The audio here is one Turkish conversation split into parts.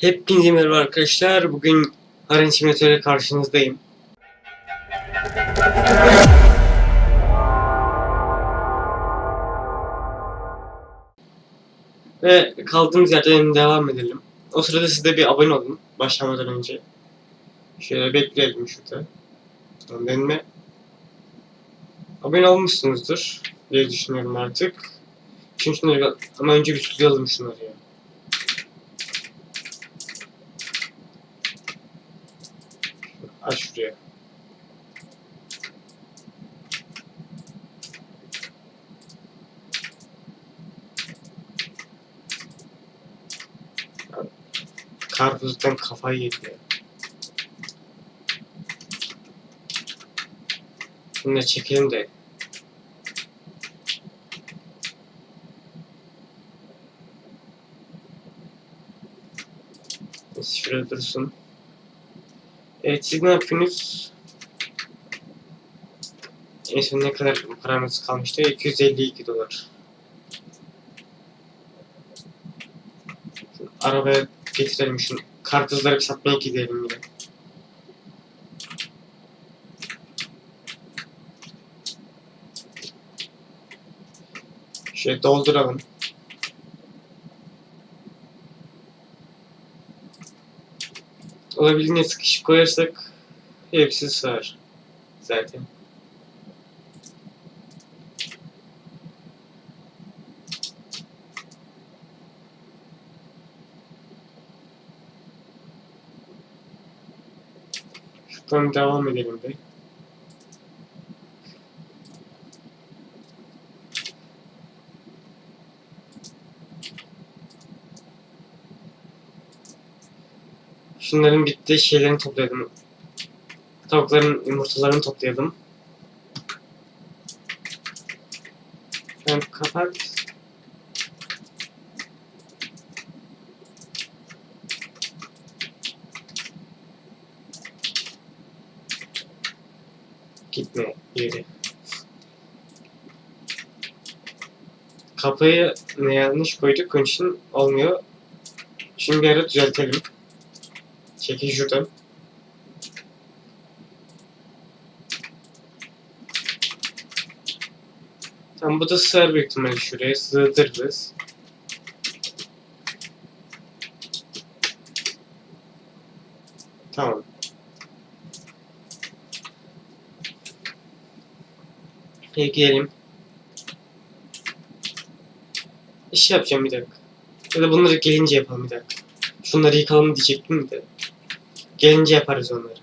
Hepinize merhaba arkadaşlar. Bugün Harun Simülatör'e karşınızdayım. Ve kaldığımız yerden devam edelim. O sırada siz de bir abone olun başlamadan önce. Şöyle bekleyelim şurada. Benimle abone olmuşsunuzdur diye düşünüyorum artık. Şimdi şunları ama önce bir tutuyorum şunları ya. Aç şuraya. Karpuzdan kafayı yedi. Şunu da çekelim de. Şuraya dursun. Evet siz ne yapıyorsunuz? En son ne kadar paramız kalmıştı? 252 dolar. Arabaya getirelim şunu. Karpuzları bir satmaya gidelim yine. Şöyle dolduralım. Olabildiğince sıkışık koyarsak hepsi sığar zaten. Şuradan devam edelim de. Şunların bittiği şeylerini topladım. Tavukların yumurtalarını topladım. Sen kapat. Gitme yeri. Kapıyı ne yanlış koyduk onun için olmuyor. Şimdi bir ara düzeltelim. Çekil şuradan. Tamam bu da sığar büyük ihtimalle şuraya sığdırırız. Tamam. Peki gidelim. İş yapacağım bir dakika. Ya da bunları gelince yapalım bir dakika. Şunları yıkalım diyecektim de. Gelince yaparız onları.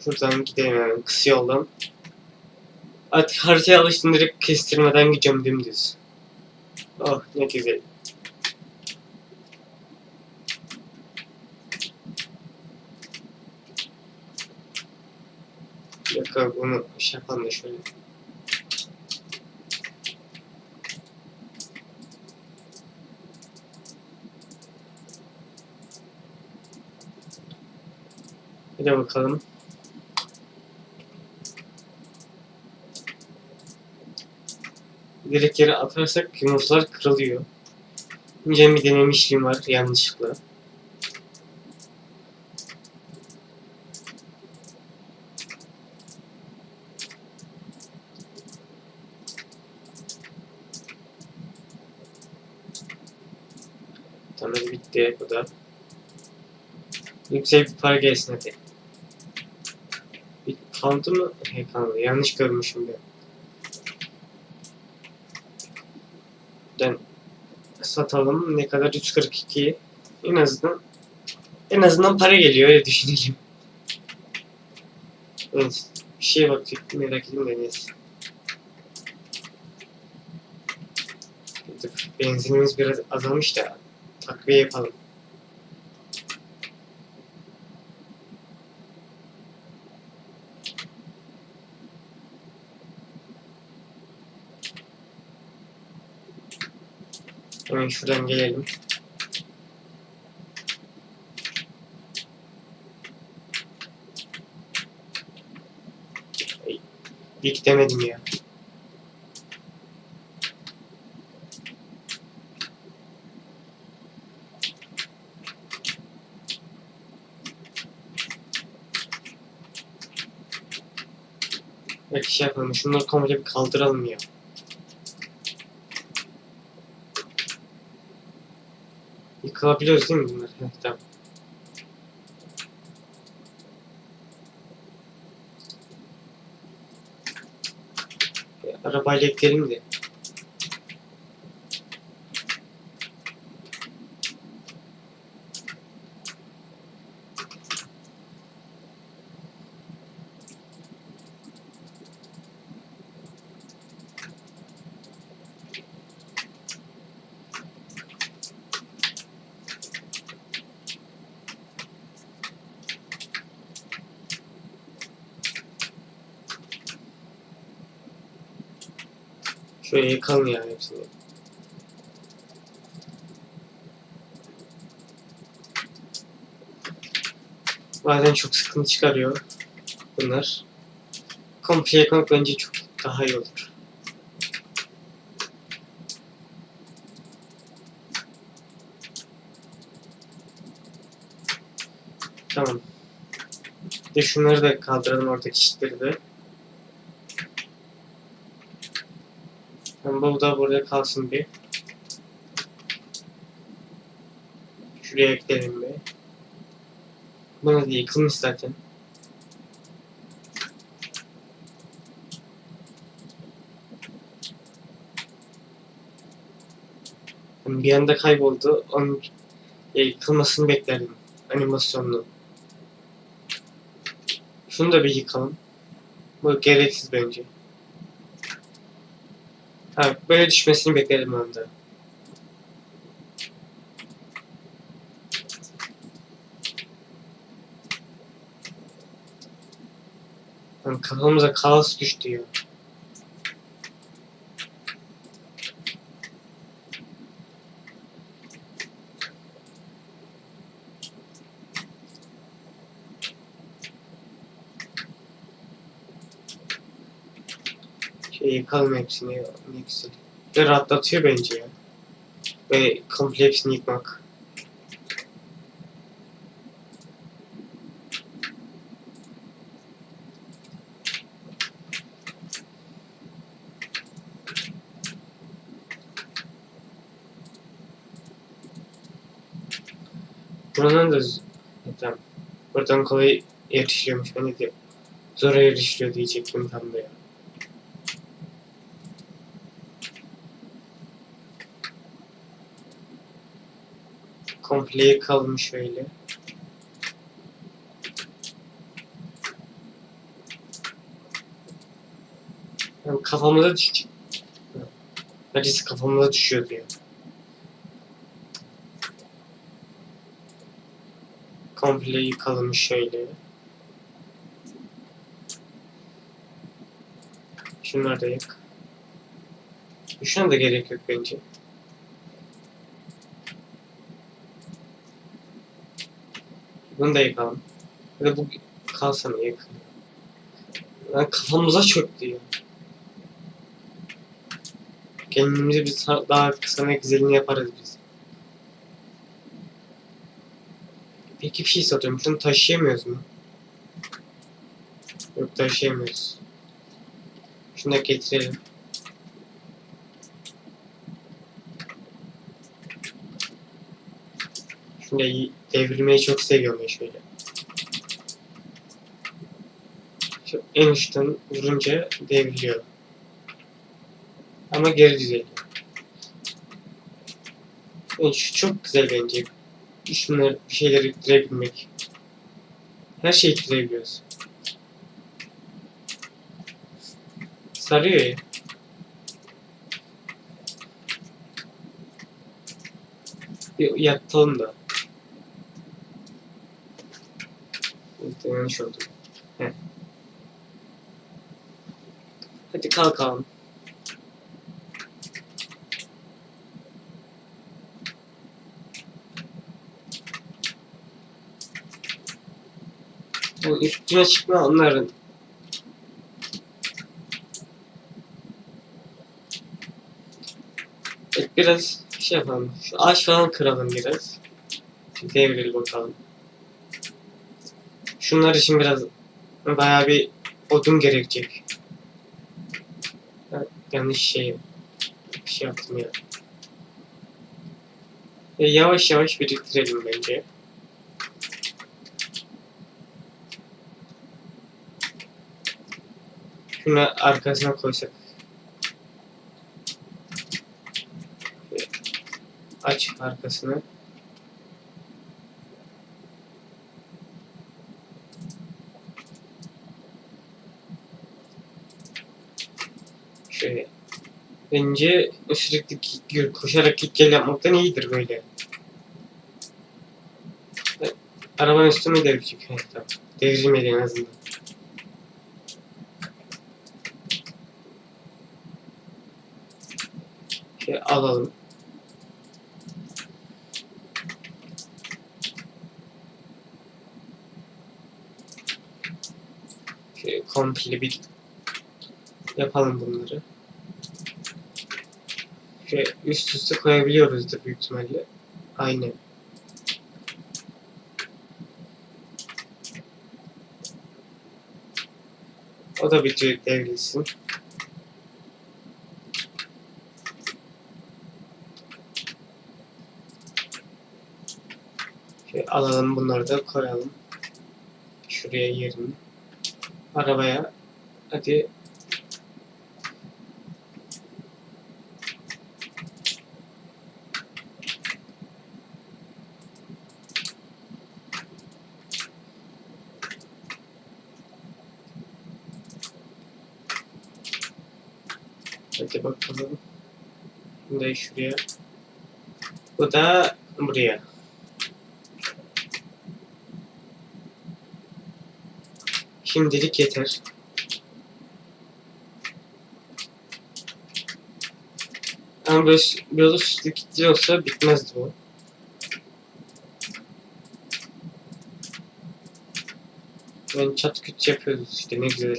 Şuradan gidelim yani kısa yoldan. Artık haritaya alıştım direkt kestirmeden gideceğim dümdüz. Oh ne güzel. Dakika bunu şey yapalım da şöyle. Bir de bakalım. Direkt yere atarsak yumurtalar kırılıyor. Önce bir denemişliğim var yanlışlıkla. Tamam bu da. Yüksek bir para gelsin hadi. Bir kaldı mı? He kaldı. Yanlış görmüşüm ben. Ben satalım. Ne kadar? 342. En azından en azından para geliyor öyle düşünelim. Evet. Bir şeye baktık merak edeyim de neyse. Benzinimiz biraz azalmış da takviye yapalım. Hemen şuradan gelelim. Dik demedim ya. Belki şey yapalım. Şunları komple bir kaldıralım ya. Yıkılabiliyoruz değil mi bunlar? Heh, tamam. Arabayla gidelim de. Şöyle yakalım ya hepsini. Bazen çok sıkıntı çıkarıyor bunlar. Komple yakmak bence çok daha iyi olur. Tamam. De şunları da kaldıralım oradaki çitleri de. Bu da burada kalsın bir. Şuraya ekleyelim bir. Buna da yıkılmış zaten. Bir anda kayboldu. Onun e, yıkılmasını beklerdim. Animasyonlu. Şunu da bir yıkalım. Bu gereksiz bence. Ha, böyle düşmesini bekledim onda. Lan kafamıza kaos düştü ya. Şey yıkalım hepsini güzel. Ve rahatlatıyor bence ya. Ve komple hepsini yıkmak. Buranın da z- tamam. Buradan kolay erişiliyormuş. Ben de zor erişiliyor diyecektim tam da ya. Komple yıkalım şöyle. Yani kafamıza düşecek. Neredeyse kafamıza düşüyordu ya. Komple yıkalım şöyle. Şunları da yık. Şuna da gerek yok bence. Bunu da yıkalım. Ya da bu kalsana yakın. Lan kafamıza çöktü ya. Kendimize bir sa- daha kısa ve güzelini yaparız biz. Peki bir şey soruyorum. Şunu taşıyamıyoruz mu? Yok taşıyamıyoruz. Şunu da getirelim. Y- devirmeyi çok seviyorum ya şöyle. Şu en üstten vurunca devriliyor. Ama geri düzeliyor. Yani çok güzel bence. Şunları bir şeyleri ittirebilmek. Her şeyi ittirebiliyoruz. Sarıyor ya. Bir yatalım da. Muhtemelen şurada. Heh. Hadi kalkalım. Bu üstüne çıkma onların. Biraz şey yapalım. Şu ağaç falan kıralım biraz. Devril bakalım. Şunlar için biraz bayağı bir odun gerekecek. Yanlış şey şey yaptım ya. E, yavaş yavaş biriktirelim bence. Şunu arkasına koysak. Aç arkasını. Şöyle. Bence sürekli gi- koşarak gel yapmaktan iyidir böyle. Arabanın üstüne devrecek. Evet, tamam. Devrilmedi en azından. Şey alalım. Şöyle komple bir yapalım bunları. Şöyle üst üste koyabiliyoruzdur büyük ihtimalle. Aynen. O da bitiyor devrilsin. Şöyle alalım bunları da koyalım. Şuraya yerini. Arabaya. Hadi bakalım. Bunu da şuraya. Bu da buraya. Şimdilik yeter. Ama böyle yolu sürekli kilitliyorsa bitmezdi bu. Yani çat küt yapıyoruz işte ne güzel.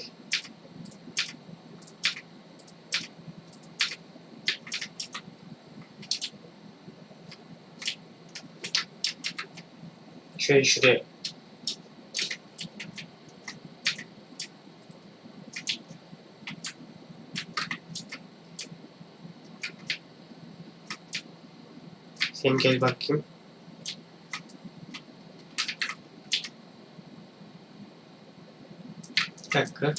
Şöyle. Sen gel bakayım. Bir dakika.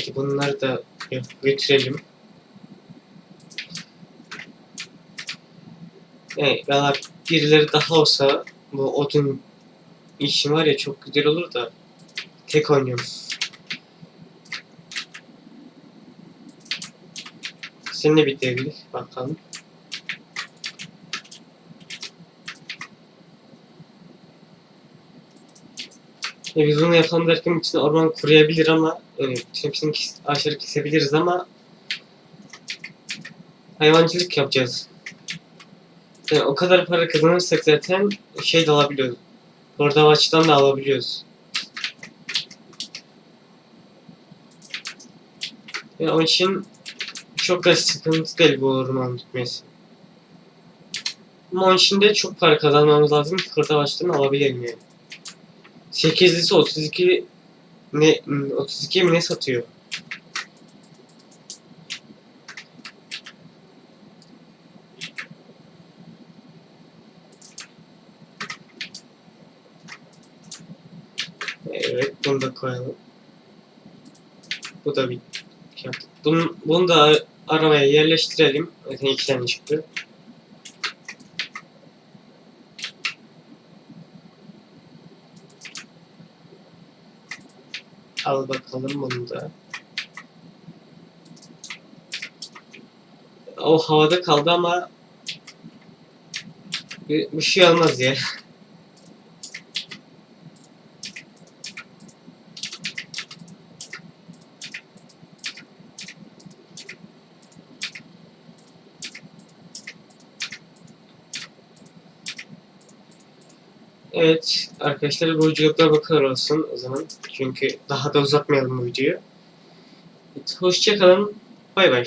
Hadi bunları da götürelim. Evet, valla birileri daha olsa bu odun işi var ya çok güzel olur da tek oynuyorum. Sen de bitirebilir bakalım. E biz bunu yapalım derken bütün orman kuruyabilir ama bütün hepsini kes, ağaçları kesebiliriz ama hayvancılık yapacağız. Yani o kadar para kazanırsak zaten şey de alabiliyoruz. Orada açıdan da alabiliyoruz. Yani onun için çok da sıkıntı değil bu orman bitmesi. Ama onun için de çok para kazanmamız lazım ki hırdavatçıdan alabilelim yani. 8'lisi 32 ne 32 mi ne satıyor? Evet, bunu da koyalım. Bu da bir yaptık. Bunu, bunu da arabaya yerleştirelim. Zaten iki tane çıktı. al bakalım bunu da. O havada kaldı ama bir, bir şey olmaz ya. Evet arkadaşlar bu cevaplar bakar olsun o zaman. Çünkü daha da uzatmayalım bu videoyu. Hoşçakalın. Bay bay.